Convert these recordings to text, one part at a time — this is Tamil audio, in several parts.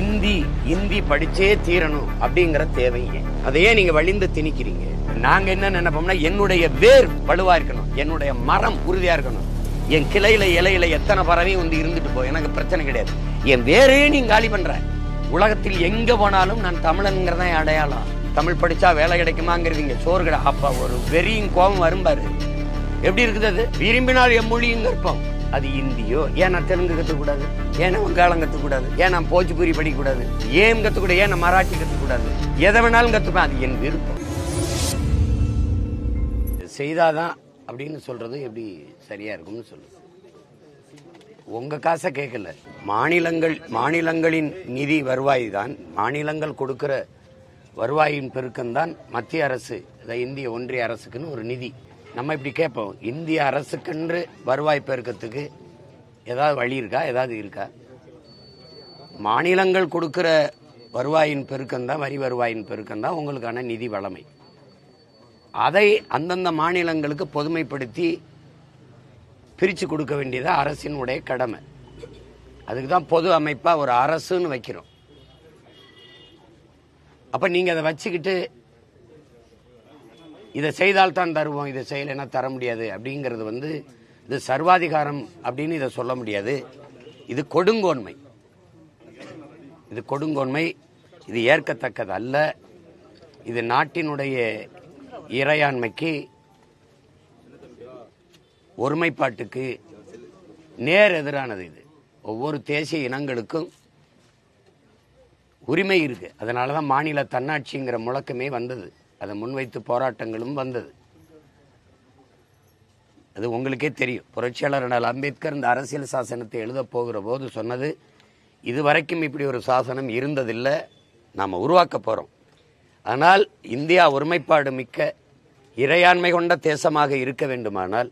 இந்தி இந்தி படிச்சே தீரணும் அப்படிங்கிற தேவைங்க. அதையே நீங்க வழிந்து திணிக்கிறீங்க. நாங்க என்ன நினைப்போம்னா என்னுடைய வேர் வலுவா இருக்கணும். என்னுடைய மரம் உறுதியா இருக்கணும். என் கிளையில இலையில எத்தனை பறவையும் வந்து இருந்துட்டு போ எனக்கு பிரச்சனை கிடையாது. என் வேரே நீங்க காலி பண்ற. உலகத்தில் எங்க போனாலும் நான் தமிழன்கிறதா அடையாளம். தமிழ் படிச்சா வேலை கிடைக்குமாங்கிறதுங்க சோறு கடை அப்ப ஒரு வெறியும் கோபம் வரும்பாரு எப்படி இருக்குது அது? விரும்பினால் எம்மொழியும் கற்போம். அது இந்தியோ? ஏன் நான் தெலுங்கு கற்றுக்கூடாது ஏன் வங்காளம் கற்றுக்கூடாது ஏன் நான் போஜ்புரி படிக்கக்கூடாது? ஏன் கற்றுக்கூடாது ஏன் நான் மராட்டி கற்றுக்கூடாது எதை வேணாலும் கற்றுப்பேன் அது என் விருப்பம். செய்தாதான் அப்படின்னு சொல்றது எப்படி சரியா இருக்கும்னு சொல்லுது உங்க காசை கேட்கல மாநிலங்கள் மாநிலங்களின் நிதி வருவாய் தான் மாநிலங்கள் கொடுக்கிற வருவாயின் பெருக்கம்தான் மத்திய அரசு இந்திய ஒன்றிய அரசுக்குன்னு ஒரு நிதி. நம்ம இப்படி கேட்போம் இந்திய அரசுக்கென்று வருவாய் பெருக்கத்துக்கு ஏதாவது வழி இருக்கா? ஏதாவது இருக்கா? மாநிலங்கள் கொடுக்கிற வருவாயின் பெருக்கம் தான் வரி வருவாயின் பெருக்கம் தான் உங்களுக்கான நிதி வளமை. அதை அந்தந்த மாநிலங்களுக்கு பொதுமைப்படுத்தி பிரித்து கொடுக்க வேண்டியது அரசினுடைய கடமை. அதுக்கு தான் பொது அமைப்பாக ஒரு அரசுன்னு வைக்கிறோம். அப்போ நீங்கள் அதை வச்சுக்கிட்டு இதை செய்தால் தான் தருவோம் இதை செய்யலைன்னா தர முடியாது அப்படிங்கிறது வந்து இது சர்வாதிகாரம் அப்படின்னு இதை சொல்ல முடியாது. இது கொடுங்கோன்மை. இது கொடுங்கோன்மை இது ஏற்கத்தக்கது அல்ல. இது நாட்டினுடைய இறையாண்மைக்கு ஒருமைப்பாட்டுக்கு நேர் எதிரானது இது. ஒவ்வொரு தேசிய இனங்களுக்கும் உரிமை இருக்குது அதனால தான் மாநில தன்னாட்சிங்கிற முழக்கமே வந்தது. அதை முன்வைத்து போராட்டங்களும் வந்தது. அது உங்களுக்கே தெரியும். புரட்சியாளர் அண்ணல் அம்பேத்கர் இந்த அரசியல் சாசனத்தை எழுத போகிற போது சொன்னது இதுவரைக்கும் இப்படி ஒரு சாசனம் இருந்ததில்லை நாம் உருவாக்க போகிறோம் ஆனால் இந்தியா ஒருமைப்பாடு மிக்க இறையாண்மை கொண்ட தேசமாக இருக்க வேண்டுமானால்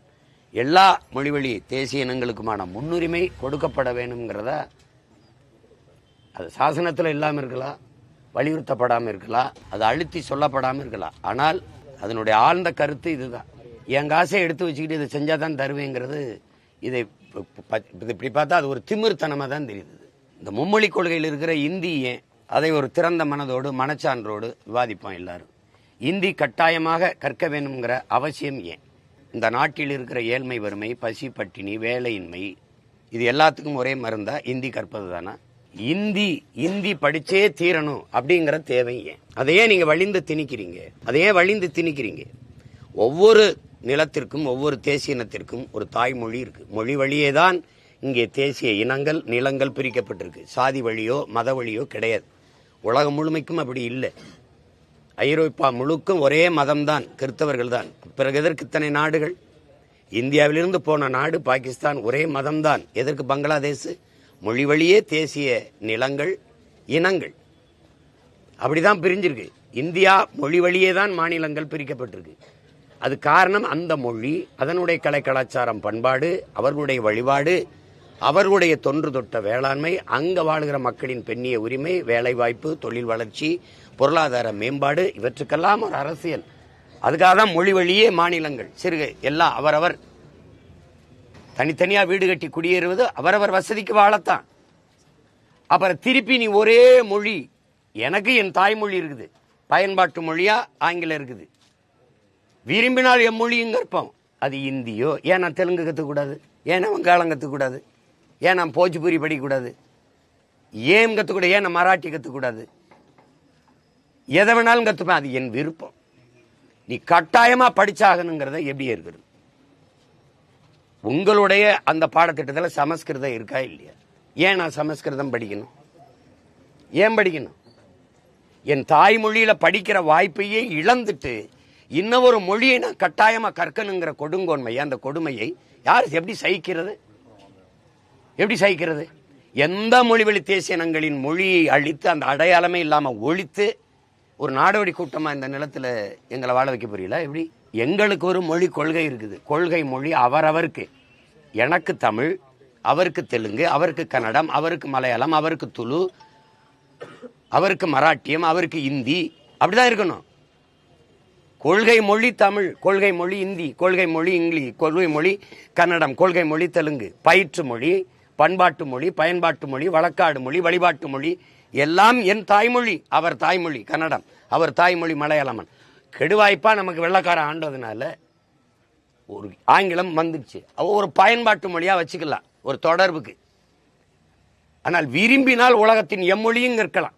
எல்லா மொழிவழி தேசிய இனங்களுக்குமான முன்னுரிமை கொடுக்கப்பட வேணுங்கிறத அது சாசனத்தில் இல்லாமல் இருக்கலாம். வலியுறுத்தப்படாமல் இருக்கலாம். அது அழுத்தி சொல்லப்படாமல் இருக்கலாம். ஆனால் அதனுடைய ஆழ்ந்த கருத்து இதுதான். என் காசை எடுத்து வச்சுக்கிட்டு இதை செஞ்சால் தான் தருவேங்கிறது இதை இது இப்படி பார்த்தா அது ஒரு திமிர்த்தனமாக தான் தெரியுது. இந்த மும்மொழி கொள்கையில் இருக்கிற இந்தி ஏன் அதை ஒரு திறந்த மனதோடு மனச்சான்றோடு விவாதிப்போம் எல்லாரும். இந்தி கட்டாயமாக கற்க வேணுங்கிற அவசியம் ஏன்? இந்த நாட்டில் இருக்கிற ஏழ்மை வறுமை பசி பட்டினி வேலையின்மை இது எல்லாத்துக்கும் ஒரே மருந்தா இந்தி கற்பது தானா இந்தி இந்தி படிச்சே தீரணும் அப்படிங்கிற தேவை ஏன்? அதையே நீங்க வழிந்து திணிக்கிறீங்க. அதையே வழிந்து திணிக்கிறீங்க. ஒவ்வொரு நிலத்திற்கும் ஒவ்வொரு தேசிய இனத்திற்கும் ஒரு தாய்மொழி இருக்கு. மொழி வழியே தான் இங்கே தேசிய இனங்கள் நிலங்கள் பிரிக்கப்பட்டிருக்கு. சாதி வழியோ மத வழியோ கிடையாது. உலகம் முழுமைக்கும் அப்படி இல்லை. ஐரோப்பா முழுக்கும் ஒரே மதம்தான் கிறிஸ்தவர்கள் தான். பிறகு எதற்கு இத்தனை நாடுகள்? இந்தியாவிலிருந்து போன நாடு பாகிஸ்தான் ஒரே மதம்தான். எதற்கு பங்களாதேஷ்? மொழி வழியே தேசிய நிலங்கள் இனங்கள். அப்படிதான் பிரிஞ்சிருக்கு. இந்தியா மொழி வழியே தான் மாநிலங்கள் பிரிக்கப்பட்டிருக்கு. அது காரணம் அந்த மொழி அதனுடைய கலை கலாச்சாரம் பண்பாடு அவர்களுடைய வழிபாடு அவர்களுடைய தொன்று தொட்ட வேளாண்மை அங்க வாழுகிற மக்களின் பெண்ணிய உரிமை வேலைவாய்ப்பு தொழில் வளர்ச்சி பொருளாதார மேம்பாடு இவற்றுக்கெல்லாம் ஒரு அரசியல். அதுக்காக தான் மொழி வழியே மாநிலங்கள். சிறுகை எல்லாம் அவரவர் தனித்தனியா வீடு கட்டி குடியேறுவது அவரவர் வசதிக்கு வாழத்தான். அப்புறம் திருப்பி நீ ஒரே மொழி. எனக்கு என் தாய்மொழி இருக்குது. பயன்பாட்டு மொழியா ஆங்கிலம் இருக்குது. விரும்பினால் எம்மொழியும் கற்போம் அது இந்தியோ? ஏன் நான் தெலுங்கு கற்றுக்கூடாது ஏன் வங்காளம் கற்றுக்கூடாது ஏன் நான் போஜ்புரி படிக்கக்கூடாது? ஏன் கற்றுக்கூடாது ஏன் நான் மராட்டி கற்றுக்கூடாது எதை வேணாலும் கற்றுப்பேன் அது என் விருப்பம். நீ கட்டாயமாக படிச்சாகணுங்கிறத எப்படி இருக்கிறது உங்களுடைய அந்த பாடத்திட்டத்தில் சமஸ்கிருதம் இருக்கா இல்லையா? ஏன் நான் சமஸ்கிருதம் படிக்கணும்? ஏன் படிக்கணும்? என் தாய்மொழியில் படிக்கிற வாய்ப்பையே இழந்துட்டு இன்னொரு மொழியை நான் கட்டாயமாக கற்கணுங்கிற கொடுங்கோன்மையை அந்த கொடுமையை யார் எப்படி சகிக்கிறது? எப்படி சகிக்கிறது? எந்த மொழிவெளி தேசிய இனங்களின் மொழியை அழித்து அந்த அடையாளமே இல்லாமல் ஒழித்து ஒரு நாடோடி கூட்டமாக இந்த நிலத்தில் எங்களை வாழ வைக்க புரியல எப்படி? எங்களுக்கு ஒரு மொழி கொள்கை இருக்குது. கொள்கை மொழி அவரவருக்கு. எனக்கு தமிழ் அவருக்கு தெலுங்கு அவருக்கு கன்னடம் அவருக்கு மலையாளம் அவருக்கு துளு அவருக்கு மராட்டியம் அவருக்கு இந்தி அப்படிதான் இருக்கணும். கொள்கை மொழி தமிழ் கொள்கை மொழி இந்தி கொள்கை மொழி இங்கிலீஷ் கொள்கை மொழி கன்னடம் கொள்கை மொழி தெலுங்கு பயிற்று மொழி பண்பாட்டு மொழி பயன்பாட்டு மொழி வழக்காடு மொழி வழிபாட்டு மொழி எல்லாம் என் தாய்மொழி அவர் தாய்மொழி கன்னடம் அவர் தாய்மொழி மலையாளமன் கெடுவாய்ப்பாக நமக்கு வெள்ளக்காரன் ஆண்டதுனால. ஒரு ஆங்கிலம் வந்துடுச்சு. ஒரு பயன்பாட்டு மொழியாக வச்சுக்கலாம் ஒரு தொடர்புக்கு. ஆனால் விரும்பினால் உலகத்தின் எம்மொழியும் இருக்கலாம்.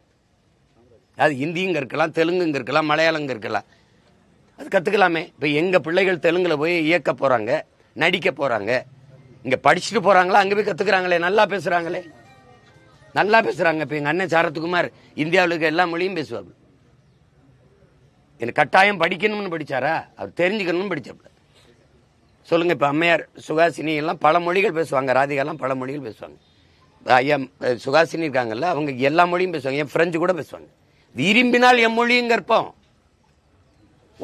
அது ஹிந்தியும் இருக்கலாம் தெலுங்கும் இருக்கலாம் மலையாளம் இருக்கலாம். அது கற்றுக்கலாமே இப்போ எங்கள் பிள்ளைகள் தெலுங்கில் போய் இயக்க போகிறாங்க நடிக்க போகிறாங்க இங்கே படிச்சுட்டு போகிறாங்களா அங்கே போய் கற்றுக்குறாங்களே நல்லா பேசுகிறாங்களே நல்லா பேசுகிறாங்க இப்போ எங்கள் அண்ணன் சரத்குமார் இந்தியாவில் இருக்க எல்லா மொழியும் பேசுவாங்க எனக்கு கட்டாயம் படிக்கணும்னு படிச்சாரா? அவர் தெரிஞ்சுக்கணும்னு படிச்சாப்புல சொல்லுங்க இப்போ அம்மையார் சுகாசினி எல்லாம் பல மொழிகள் பேசுவாங்க ராதிகாலாம் பல மொழிகள் பேசுவாங்க. ஐயா சுகாசினி இருக்காங்கல்ல அவங்க எல்லா மொழியும் பேசுவாங்க என் ஃப்ரெஞ்சு கூட பேசுவாங்க. விரும்பினால் என் மொழியும் கற்போம்.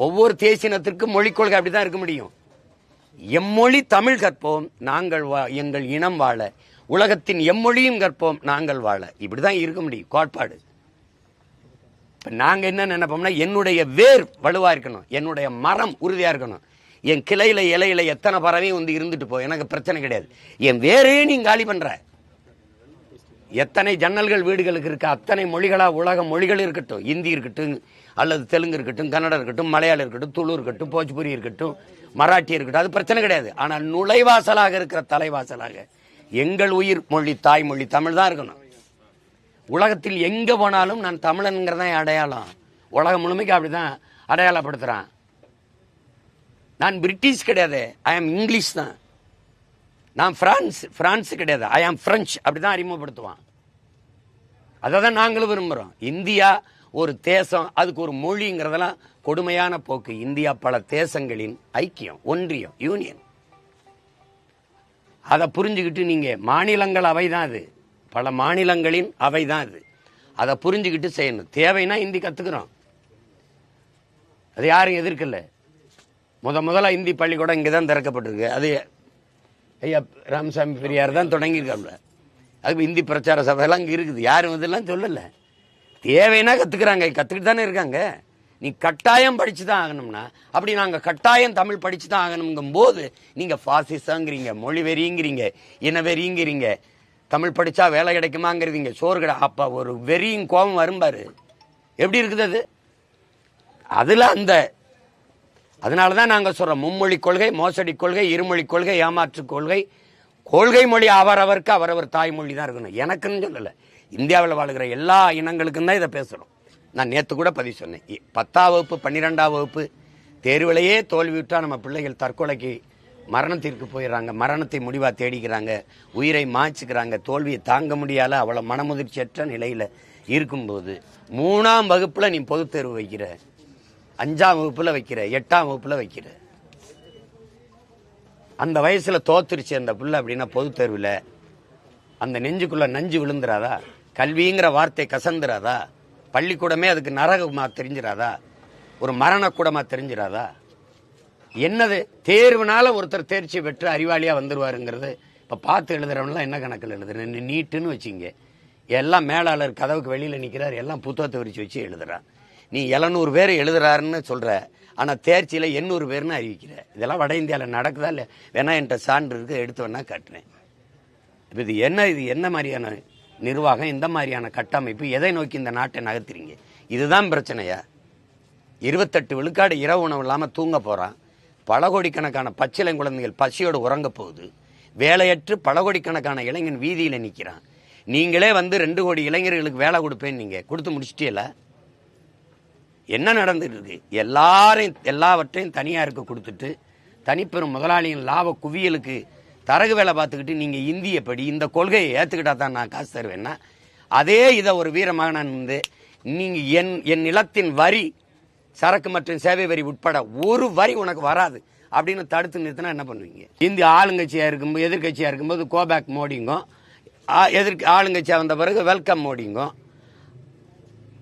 ஒவ்வொரு தேசினத்திற்கும் மொழி கொள்கை அப்படிதான் இருக்க முடியும். எம்மொழி தமிழ் கற்போம் நாங்கள் வா எங்கள் இனம் வாழ. உலகத்தின் எம்மொழியும் கற்போம் நாங்கள் வாழ. இப்படிதான் இருக்க முடியும் கோட்பாடு. இப்போ நாங்கள் என்ன நினைப்போம்னா என்னுடைய வேர் வலுவாக இருக்கணும் என்னுடைய மரம் உறுதியாக இருக்கணும். என் கிளையில இலையில எத்தனை பறவையும் வந்து இருந்துட்டு போ எனக்கு பிரச்சனை கிடையாது. என் வேறே நீ காலி பண்ற. எத்தனை ஜன்னல்கள் வீடுகளுக்கு இருக்கு அத்தனை மொழிகளா உலக மொழிகள் இருக்கட்டும். இந்தி இருக்கட்டும் அல்லது தெலுங்கு இருக்கட்டும் கன்னடம் இருக்கட்டும் மலையாளம் இருக்கட்டும் துளு இருக்கட்டும் போஜ்புரி இருக்கட்டும் மராட்டி இருக்கட்டும் அது பிரச்சனை கிடையாது. ஆனால் நுழைவாசலாக இருக்கிற தலைவாசலாக எங்கள் உயிர் மொழி தாய்மொழி தமிழ் தான் இருக்கணும். உலகத்தில் எங்கே போனாலும் நான் தமிழனுங்கிறதான் அடையாளம். உலகம் முழுமைக்கு அப்படிதான் அடையாளப்படுத்துகிறேன் நான் பிரிட்டிஷ் கிடையாது. ஐ ஆம் இங்கிலீஷ் தான். நான் பிரான்ஸ் பிரான்ஸ் கிடையாது. ஐ ஆம் பிரெஞ்சு அப்படிதான் அறிமுகப்படுத்துவான். அதை தான் நாங்களும் விரும்புகிறோம் இந்தியா ஒரு தேசம் அதுக்கு ஒரு மொழிங்கிறதெல்லாம் கொடுமையான போக்கு. இந்தியா பல தேசங்களின் ஐக்கியம் ஒன்றியம் யூனியன் அதை புரிஞ்சுக்கிட்டு நீங்கள் மாநிலங்கள் அவை தான் அது. பல மாநிலங்களின் அவை தான் அது. அதை புரிஞ்சுக்கிட்டு செய்யணும். தேவைன்னா ஹிந்தி கற்றுக்கிறோம் அது யாரும் எதிர்க்கலை. முத முதல்ல இந்தி பள்ளிக்கூடம் இங்கே தான் திறக்கப்பட்டிருக்கு. அது ஐயா ராமசாமி பெரியார் தான் தொடங்கியிருக்காப்புல. அது இந்தி பிரச்சார சபையெல்லாம் இங்கே இருக்குது. யாரும் இதெல்லாம் சொல்லலை. தேவைன்னா கற்றுக்குறாங்க கற்றுக்கிட்டு தானே இருக்காங்க. நீ கட்டாயம் படித்து தான் ஆகணும்னா அப்படி நாங்கள் கட்டாயம் தமிழ் படித்து தான் ஆகணுங்கும் போது நீங்கள் ஃபாசிசங்கிறீங்க மொழி வெறிங்கிறீங்க இன வெறிங்கிறீங்க தமிழ் படித்தா வேலை கிடைக்குமாங்கிறீங்க சோறு கடை அப்போ ஒரு வெறியும் கோபம் வரும்பாரு எப்படி இருக்குது அது? அதில் அந்த அதனால தான் நாங்கள் சொல்கிறோம் மும்மொழி கொள்கை மோசடி கொள்கை இருமொழி கொள்கை ஏமாற்று கொள்கை கொள்கை மொழி அவரவருக்கு அவரவர் தாய்மொழி தான் இருக்கணும். எனக்குன்னு சொல்லலை. இந்தியாவில் வாழ்கிற எல்லா இனங்களுக்கும் தான் இதை பேசுகிறோம் நான் நேற்று கூட பதிவு சொன்னேன். பத்தாம் வகுப்பு பன்னிரெண்டாம் வகுப்பு தேர்விலேயே தோல்வி விட்டால் நம்ம பிள்ளைகள் தற்கொலைக்கு மரணத்திற்கு போயிடுறாங்க. மரணத்தை முடிவாக தேடிக்கிறாங்க. உயிரை மாய்ச்சிக்கிறாங்க. தோல்வியை தாங்க முடியாத அவ்வளோ மனமுதிர்ச்சியற்ற நிலையில் இருக்கும்போது மூணாம் வகுப்பில் நீ பொதுத் தேர்வு வைக்கிற. அஞ்சாம் வகுப்புல வைக்கிற எட்டாம் வகுப்புல வைக்கிற. அந்த வயசுல தோத்துருச்சு அந்த புள்ள அப்படின்னா பொது தேர்வுல. அந்த நெஞ்சுக்குள்ள நஞ்சு விழுந்துராதா? கல்விங்கிற வார்த்தை கசந்துராதா? பள்ளிக்கூடமே அதுக்கு நரகமா தெரிஞ்சிடாதா ஒரு மரணக்கூடமா தெரிஞ்சிராதா? என்னது? தேர்வுனால ஒருத்தர் தேர்ச்சி பெற்று அறிவாளியா வந்துருவாருங்கிறது இப்ப பார்த்து எழுதுறவன்லாம் என்ன கணக்கில் எழுதுறேன் நீட்டுன்னு வச்சுங்க. எல்லாம் மேலாளர் கதவுக்கு வெளியில நிக்கிறார் எல்லாம் புத்தகத்தை விரிச்சு வச்சு எழுதுறான். நீ எழுநூறு பேர் எழுதுறாருன்னு சொல்கிற ஆனால் தேர்ச்சியில் எண்ணூறு பேர்னு அறிவிக்கிற. இதெல்லாம் வட இந்தியாவில் நடக்குதா இல்லை? வேணா என்கிட்ட சான்று இருக்கு எடுத்து வேணா காட்டுறேன். இப்போ இது என்ன இது என்ன மாதிரியான நிர்வாகம் இந்த மாதிரியான கட்டமைப்பு எதை நோக்கி இந்த நாட்டை நகர்த்துறீங்க? இதுதான் பிரச்சனையா? இருபத்தெட்டு விழுக்காடு இரவு உணவு இல்லாமல் தூங்க போகிறான் பல கோடிக்கணக்கான பச்சிலை குழந்தைகள் பசியோடு உறங்க போகுது. வேலையற்று பல கோடிக்கணக்கான இளைஞன் வீதியில் நிற்கிறான் நீங்களே வந்து ரெண்டு கோடி இளைஞர்களுக்கு வேலை கொடுப்பேன்னு நீங்கள் கொடுத்து முடிச்சிட்டீல என்ன நடந்துட்டு இருக்கு எல்லாரையும் எல்லாவற்றையும் தனியாருக்கு கொடுத்துட்டு தனிப்பெரும் முதலாளியின் லாப குவியலுக்கு தரகு வேலை பார்த்துக்கிட்டு நீங்கள் இந்திய படி இந்த கொள்கையை ஏற்றுக்கிட்டா தான் நான் காசு தருவேன்னா அதே இதை ஒரு வீரமகனான் வந்து நீங்கள் என் என் நிலத்தின் வரி சரக்கு மற்றும் சேவை வரி உட்பட ஒரு வரி உனக்கு வராது அப்படின்னு தடுத்து நிறுத்தினா என்ன பண்ணுவீங்க? இந்திய ஆளுங்கட்சியாக இருக்கும்போது எதிர்க்கட்சியாக இருக்கும்போது கோபேக் மோடிங்கும் எதிர்க்கு எதிர்க்க ஆளுங்கட்சியாக வந்த பிறகு வெல்கம் மோடிங்கும்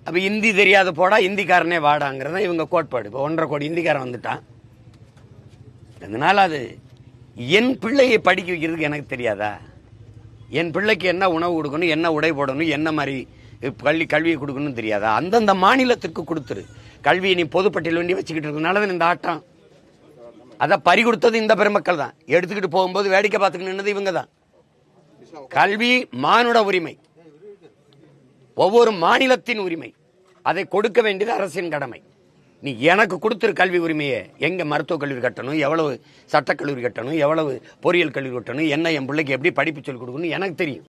அப்போ இந்தி தெரியாத போடா இந்திக்காரனே வாடாங்கிறது தான் இவங்க கோட்பாடு இப்போ ஒன்றரை கோடி இந்திக்காரன் வந்துட்டான். அதனால அது என் பிள்ளையை படிக்க வைக்கிறதுக்கு எனக்கு தெரியாதா? என் பிள்ளைக்கு என்ன உணவு கொடுக்கணும் என்ன உடை போடணும் என்ன மாதிரி கல்வி கல்வியை கொடுக்கணும்னு தெரியாதா? அந்தந்த மாநிலத்திற்கு கொடுத்துரு. கல்வியை நீ பொதுப்பட்டியல் வேண்டி வச்சுக்கிட்டு இருக்கனால இந்த ஆட்டம். அதை பறி கொடுத்தது இந்த பெருமக்கள் தான். எடுத்துக்கிட்டு போகும்போது வேடிக்கை பார்த்துக்கணுன்னது இவங்க தான். கல்வி மானுட உரிமை. ஒவ்வொரு மாநிலத்தின் உரிமை. அதை கொடுக்க வேண்டியது அரசின் கடமை. நீ எனக்கு கொடுத்துரு கல்வி உரிமையை எங்கே மருத்துவக் கல்லூரி கட்டணும் எவ்வளவு சட்டக்கல்லூரி கட்டணும் எவ்வளவு பொறியியல் கல்லூரி கட்டணும் என்ன என் பிள்ளைக்கு எப்படி படிப்பு சொல்லிக் கொடுக்கணும் எனக்கு தெரியும்.